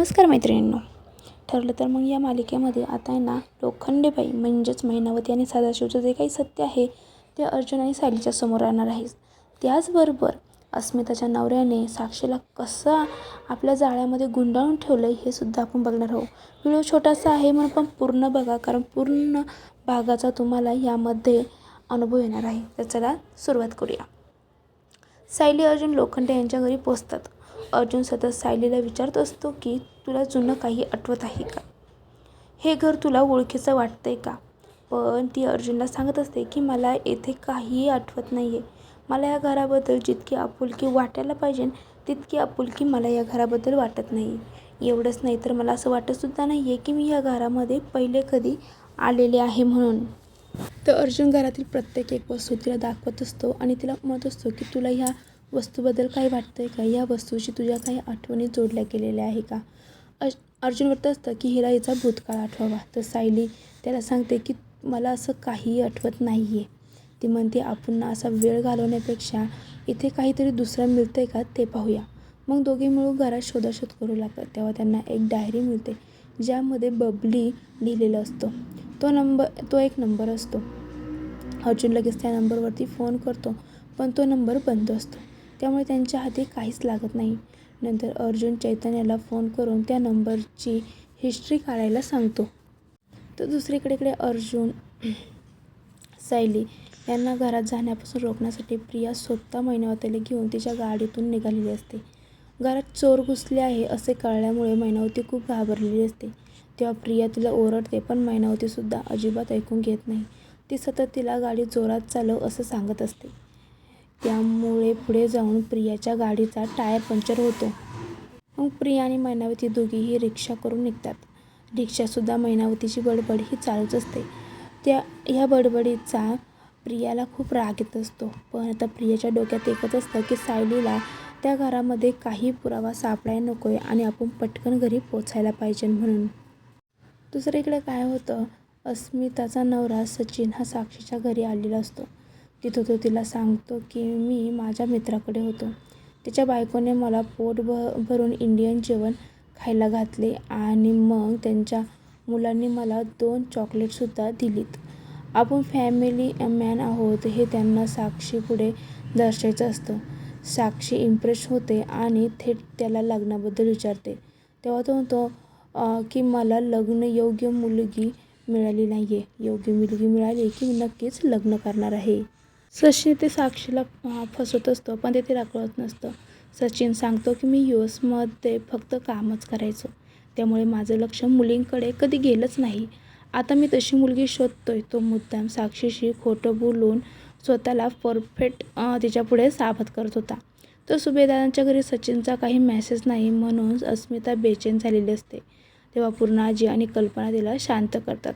नमस्कार मैत्रिणींनो. ठरलं तर मग या मालिकेमध्ये आता आहे ना लोखंडेबाई म्हणजेच महिनावती आणि सदाशिवचं जे काही सत्य आहे ते अर्जुन आणि सायलीच्या समोर राहणार आहे. त्याचबरोबर अस्मिताच्या नवऱ्याने साक्षीला कसं आपल्या जाळ्यामध्ये गुंडाळून ठेवलं आहे हे सुद्धा आपण बघणार आहोत. व्हिडिओ छोटासा आहे म्हणून पण पूर्ण बघा कारण पूर्ण भागाचा तुम्हाला यामध्ये अनुभव येणार आहे. तर चला सुरुवात करूया. सायली अर्जुन लोखंडे यांच्या घरी पोचतात. अर्जुन सतत सायलीला विचारत असतो की तुला जुनं काही आठवत आहे का? हे घर तुला ओळखीचं वाटतंय का? पण ती अर्जुनला सांगत असते की मला येथे काहीही आठवत नाही आहे मला या घराबद्दल जितकी आपुलकी वाटायला पाहिजे तितकी आपुलकी मला या घराबद्दल वाटत नाही एवढंच नाही तर मला असं वाटतसुद्धा नाही आहे की मी या घरामध्ये पहिले कधी आलेले आहे म्हणून. तर अर्जुन घरातील प्रत्येक एक वस्तू तिला दाखवत असतो आणि तिला म्हणत असतो की तुला ह्या वस्तूबद्दल काय वाटतं आहे का? या वस्तूशी तुझ्या काही आठवणी जोडल्या गेलेल्या आहे का? अश अर्जुन वाटत असतं की हिला हिचा भूतकाळ आठवावा. तर सायली त्याला सांगते की मला असं काहीही आठवत नाही आहे ती म्हणते आपण असा वेळ घालवण्यापेक्षा इथे काहीतरी दुसरं मिळतं आहे का ते पाहूया. मग दोघे मिळून घरात शोधाशोध करू लागतात. तेव्हा त्यांना एक डायरी मिळते ज्यामध्ये बबली लिहिलेलं असतो. तो नंबर तो एक नंबर असतो. अर्जुन लगेच त्या नंबरवरती फोन करतो पण तो नंबर बंद असतो. त्यामुळे त्यांच्या हाती काहीच लागत नाही. नंतर अर्जुन चैतन्याला फोन करून त्या नंबरची हिस्ट्री काढायला सांगतो. तर दुसरीकडे इकडे अर्जुन सायली यांना घरात जाण्यापासून रोखण्यासाठी प्रिया स्वतः मैनावतीला घेऊन तिच्या गाडीतून निघालेली असते. घरात चोर घुसले आहे असे कळल्यामुळे मैनावती खूप घाबरलेली असते. तेव्हा प्रिया तिला ओरडते पण मैनावतीसुद्धा अजिबात ऐकून घेत नाही. ती सतत तिला गाडी जोरात चालव असं सांगत असते. त्यामुळे पुढे जाऊन प्रियाच्या गाडीचा टायर पंक्चर होतो. मग प्रिया आणि मैनावती दोघीही रिक्षा करून निघतात. रिक्षासुद्धा मैनावतीची बडबड ही चालूच असते. त्या ह्या बडबडीचा प्रियाला खूप राग येत असतो. पण आता प्रियाच्या डोक्यात एकच असतं की सायलीला त्या घरामध्ये काही पुरावा सापडायला नको आहे आणि आपण पटकन घरी पोचायला पाहिजे म्हणून. दुसरीकडे काय होतं अस्मिताचा नवरा सचिन हा साक्षीच्या घरी आलेला असतो. तिथं तो तिला सांगतो की मी माझ्या मित्राकडे होतो. त्याच्या बायकोने मला पोट भ भरून इंडियन जेवण खायला घातले आणि मग त्यांच्या मुलांनी मला दोन चॉकलेटसुद्धा दिलीत. आपण फॅमिली मॅन आहोत हे त्यांना साक्षीपुढे दर्शायचं असतं. साक्षी इम्प्रेस होते आणि थेट त्याला लग्नाबद्दल विचारते. तेव्हा तो म्हणतो की मला लग्न योग्य मुलगी मिळाली नाही आहे योग्य मुलगी मिळाली की नक्कीच लग्न करणार आहे. सचिन ते साक्षीला फसवत असतो पण ते तिला कळत नसतं. सचिन सांगतो की मी यू एसमध्ये फक्त कामच करायचो. त्यामुळे माझं लक्ष मुलींकडे कधी गेलंच नाही. आता मी तशी मुलगी शोधतोय तो मुद्दाम साक्षीशी खोटं बोलून स्वतःला परफेक्ट तिच्यापुढे साबत करत होता. तर सुभेदारांच्या घरी सचिनचा काही मेसेज नाही म्हणून अस्मिता बेचैन झालेली असते. तेव्हा पूर्णाजी आणि कल्पना तिला शांत करतात.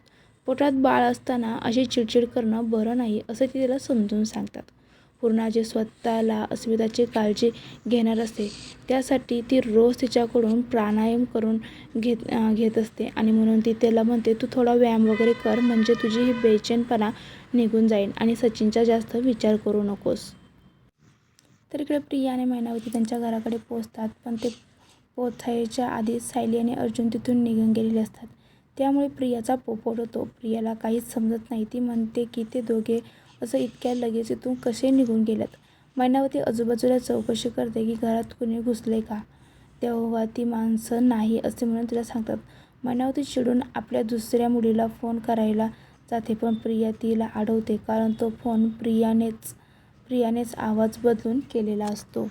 पोटात बाळ असताना अशी चिडचिड करणं बरं नाही असं ती तिला समजून सांगतात. पूर्णाजी स्वतःला अस्मिताची काळजी घेणार असते त्यासाठी ती रोज तिच्याकडून प्राणायाम करून घेत घेत असते आणि म्हणून ती त्याला म्हणते तू थोडा व्यायाम वगैरे कर म्हणजे तुझी ही बेचैनपणा निघून जाईल आणि सचिनचा जास्त विचार करू नकोस. तर इकडे प्रिया आणि मैनावती त्यांच्या घराकडे पोचतात पण ते पोचायच्या आधीच सायली आणि अर्जुन तिथून निघून गेलेले असतात. त्यामुळे प्रियाचा पोपट होतो प्रियाला काहीच समजत नाही. ती म्हणते की ते दोघे असं इतक्या लगेच इथून कसे निघून गेल्यात मैनावती आजूबाजूला चौकशी करते की घरात कुणी घुसले का? तेव्हा ती माणसं नाही असे म्हणून तिला सांगतात. मैनावती चिडून आपल्या दुसऱ्या मुलीला फोन करायला जाते पण प्रिया तिला अडवते कारण तो फोन प्रियानेच प्रियानेच आवाज बदलून केलेला असतो.